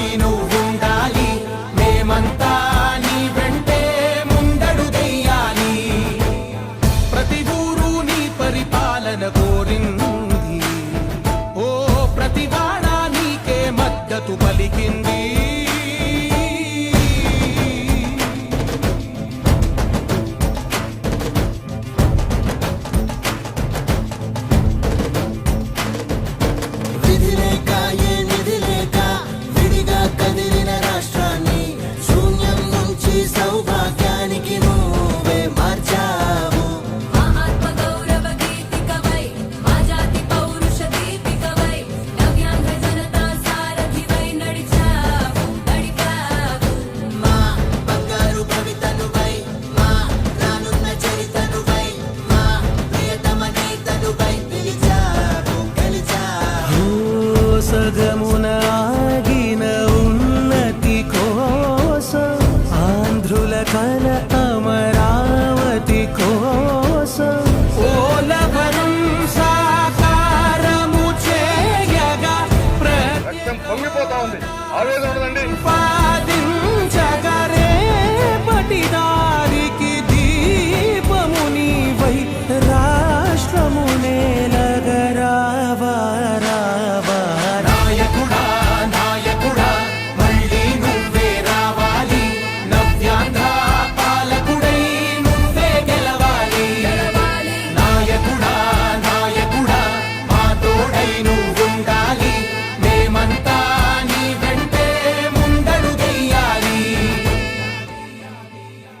తోడై నువ్వుండాలి. మేమంతా నీ వెంటే ముందడుగెయ్యాలి ప్రతి ఊరు నీ పరిపాలన కోరింది. ఓ ప్రతి వాడ నీకే మద్దతు పలికింది. మేము పొంగిపోతా ఉంది. ఆవేదన ఉండదండి.